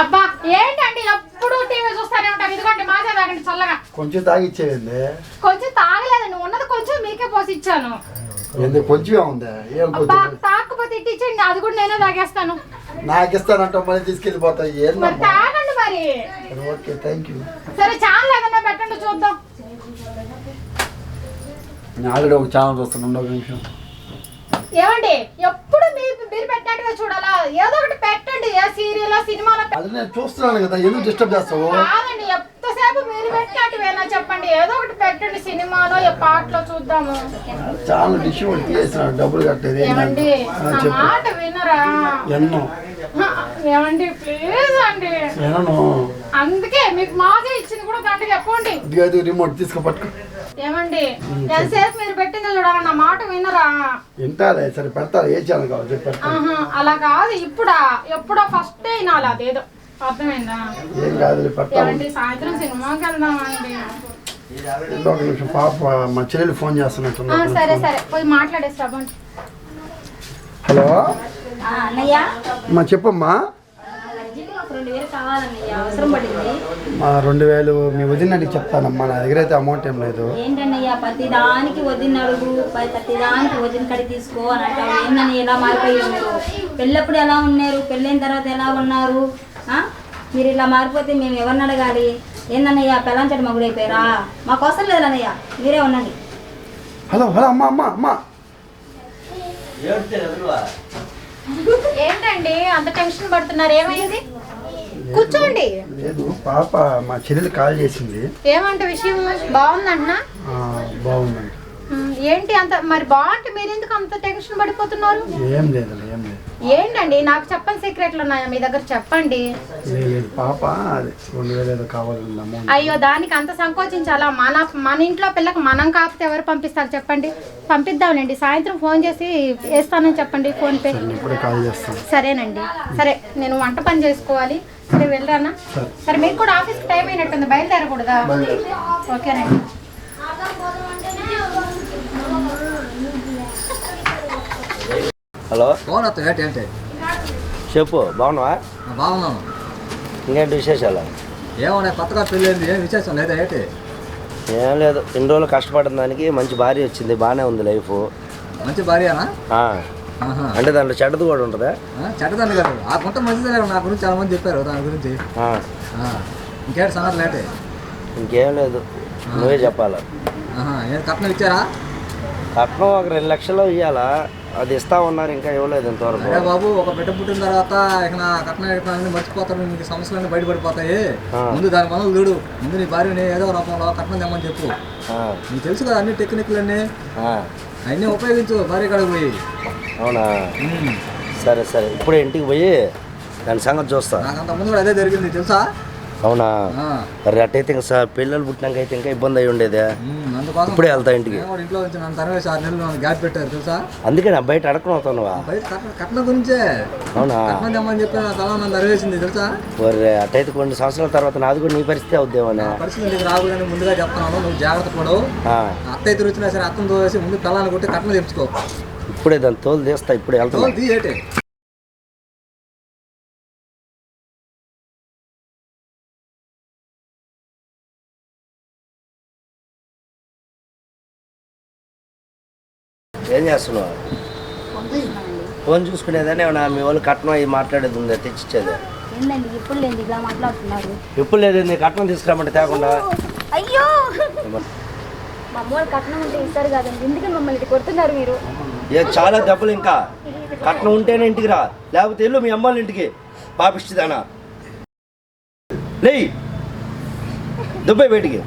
అబ్బా ఏంటండి? ఎప్పుడు టీవీ చూస్తానే ఉంటారు. ఇదిగోండి మాజా తాగండి చల్లగా. కొంచెం తాగిచ్చేయండి. కొంచెం తాగలేదండి ఉన్నది కొంచెం మీకే పోసి ఇచ్చాను. ఎందుకు? కొంచెమే ఉందా? ఏం అబ్బా కొంచెం తాకపోతే ఇట్టించండి అది కూడా నేనే తాగేస్తాను. నాకు ఇస్తానంట మళ్ళీ మరి ఏందమ్మా తాగండి మరి. ఓకే థ్యాంక్ యూ సరే ఛానల్ ఏదన్నా పెట్టండి చూద్దాం. నేను ఆల్రెడీ ఒక ఛానల్ చూస్తాను ఒక నిమిషం. ఏమండి? ఎప్పుడు మీరు మీరు పెట్టినట్టుగా చూడాలా? ఏదో ఒకటి పెట్టండి. ఏ సినిమాలో అది నేను చూస్తున్నాను కదా ఎందుకు డిస్టర్బ్ చేస్తావు? కాదండి ఎంతసేపు మీరు పెట్టినట్టువేనా చెప్పండి. ఏదో ఒకటి పెట్టండి సినిమాలో ఏ పాటలో చూద్దాము. ఛానల్ డిష్ ఒకటి తీసేసినాడు డబ్బులు కట్టేది ఏమండి ఆ, నా మాట వినరా? ఎన్నో. ఏమండి ప్లీజ్ అండి. ఎన్నో. అందుకే మీకు మాకే ఇచ్చింది కూడా గంట చెప్పండి. ఇది రిమోట్ తీసుకో పట్టుకో. ఏమండి? ఎంతసేపు మీరు పెట్టిందో చూడాలి నా మాట వినరా? వింటాలే సరే పెడతారు ఏ ఛానల్ కావాలి అలా కాదు ఇప్పుడా? ఎప్పుడో ఫస్ట్ వినాలి అదేదో. అర్థమైందా? ఏం కాదు పెడతాను ఏమండి సాయంత్రం సినిమాకి వెళ్దామండి. ఇంకో ఒక నిమిషం పాప మా చెల్లెలు ఫోన్ సరే సరే. పోయి మాట్లాడేసి రాబండి హలో? ఆ, అన్నయ్య? మా చెప్పమ్మా. రెండు వేలు కావాలన్నయ్య అవసరం పడింది. మా రెండు వేలు మీ వదినడికి చెప్తానమ్మా నా దగ్గర అయితే అమౌంట్ ఏం లేదు. ఏంటన్నయ్య ప్రతి దానికి వదిన అడుగు ప- ప్రతి దానికి వదిన కడి తీసుకో అని అంటావు ఏందని ఎలా మారిపోయారు పెళ్ళప్పుడు ఎలా ఉన్నారు? పెళ్ళైన తర్వాత ఎలా ఉన్నారు? ఆ? మీరు ఇలా మారిపోతే మేము ఎవరిని అడగాలి? ఏందన్నయ్య పెళ్ళంచడి మగుడైపోయారా మాకు అవసరం లేదు అన్నయ్య మీరే ఉండండి. హలో హలో అమ్మా అమ్మా అమ్మా. ఏంటండి అంత టెన్షన్ పడుతున్నారు ఏమైంది? కూర్చోండి. లేదు పాప మా చెల్లెలు కాల్ చేసింది. ఏమంటే విషయం? బాగుందండి ఉమ్, ఏంటి అంత మరి బాగుంటే మీరు ఎందుకు అంత టెన్షన్ పడిపోతున్నారు? ఏం లేదు ఏం లేదు. ఏంటండి నాకు చెప్పని సీక్రెట్లు ఉన్నాయా? మీ దగ్గర చెప్పండి. లేదు పాప రెండు వేలు ఏదో అయ్యో దానికి అంత సంకోచించాలా? మన మన ఇంట్లో పిల్లకి మనం కాకపోతే ఎవరు పంపిస్తారు చెప్పండి? పంపిద్దాంలేండి సాయంత్రం ఫోన్ చేసి వేస్తానని చెప్పండి ఫోన్ పే నేను ఇప్పుడే కాల్ చేస్తాను. సరేనండి. సరే నేను వంట పని చేసుకోవాలి. సరే వెళ్ళరానా సరే. సరే మీకు కూడా ఆఫీస్కి టైం అయినట్టుంది బయలుదేరకూడదా? ఓకేనండి హలో. బాగున్నా ఏంటి ఏంటి? చెప్పు బాగున్నావా? బాగున్నాను. ఇంకేంటి విశేషాలు? ఏమన్నా కొత్తగా పెళ్ళింది. ఏం విశేషం లేదా? ఏంటి? ఏం లేదు. ఇన్ని రోజులు కష్టపడిన దానికి మంచి భార్య వచ్చింది. బాగానే ఉంది లైఫ్. మంచి భార్యనా. అంటే దాంట్లో చెడ్డది కూడా ఉంటుందా? చెడ్డదండి గారు ఆ గుంట మంచిదే నా గురించి చాలా మంది చెప్పారు. దాని గురించి. ఇంకేంటి సంగతి లేటే ఇంకేం లేదు. నువ్వే చెప్పాలి? కట్నం ఇచ్చారా? కట్నం ఒక రెండు లక్షలు ఇవ్వాలా అది ఇస్తా ఉన్నారు ఇంకా ఇవ్వలేదు ఇంతవరకు. అరే బాబు ఒక బిడ్డ పుట్టిన తర్వాత ఇక నా కట్నం మర్చిపోతారు నీకు సమస్యలన్నీ బయటపడిపోతాయి. ముందు దాని మనలు చూడు ముందు నీ భార్యని ఏదో రూపంలో కట్నం తెమ్మని చెప్పు. నీకు తెలుసు కదా అన్ని టెక్నిక్లు అన్నీ ఉపయోగించు భార్య కాడికి పోయి. అవునా. సరే సరే. ఇప్పుడే ఇంటికి పోయి దాని సంగతి చూస్తా. నాకు అంత ముందు కూడా అదే జరిగింది తెలుసా? అవునా. మరి అట్టయితే ఇంకా సా- పిల్లలు పుట్టినాక అయితే ఇంకా ఇబ్బంది అయి ఉండేదే. అందుకోసం ఇప్పుడే వెళ్తా ఇంటికి. నేను కూడా ఇంట్లో నుంచి నన్ను తరవేసి ఆరు నెలలు నన్ను గ్యాప్ పెట్టారు తెలుసా? అందుకే నా బయట అడగను అవుతానువా బయట కట్న కట్నం గురించే. అవునా? కట్నం తెమ్మని చెప్పి నా తల నన్ను తరవేసింది తెలుసా? మరి అట్టయితే కొన్ని సంవత్సరాల తర్వాత నాది కూడా నీ పరిస్థితి అవుద్దేమోనే. ఆ పరిస్థితి నీకు రాకూడదని ముందుగా చెప్తున్నాను నువ్వు జాగ్రత్త పడు ఆ, అత్త వచ్చినా సరే అత్తను తోసి ముందు పిల్లల్ని కొట్టి కట్నం తెచ్చుకో ఇప్పుడే దాన్ని తోలు తీస్తా ఇప్పుడే వెళ్తున్నా. తోలు తీ ఏం చేస్తున్నావు? ఫోన్ చూసుకునేదానే ఏమన్నా మీ వాళ్ళు కట్నం అయ్యి మాట్లాడేది ఉందా? తెచ్చిచ్చేది? ఇప్పుడు ఇలా మాట్లాడుతున్నారు. ఇప్పుడు లేదు నీ కట్నం తీసుకురామంటే తేకుండా? అయ్యో! మా అమ్మ వాళ్ళు కట్నం ఉంటే ఇస్తారు కదండి ఎందుకని మమ్మల్ని ఇటు కొడుతున్నారు మీరు? ఏ చాలా దెబ్బలు ఇంకా. కట్నం ఉంటేనే ఇంటికి రా. లేకపోతే వెళ్ళు మీ అమ్మాళ్ళ ఇంటికి. పాపిస్తుందానా లేయ్. దుబాయ్ బయటికి.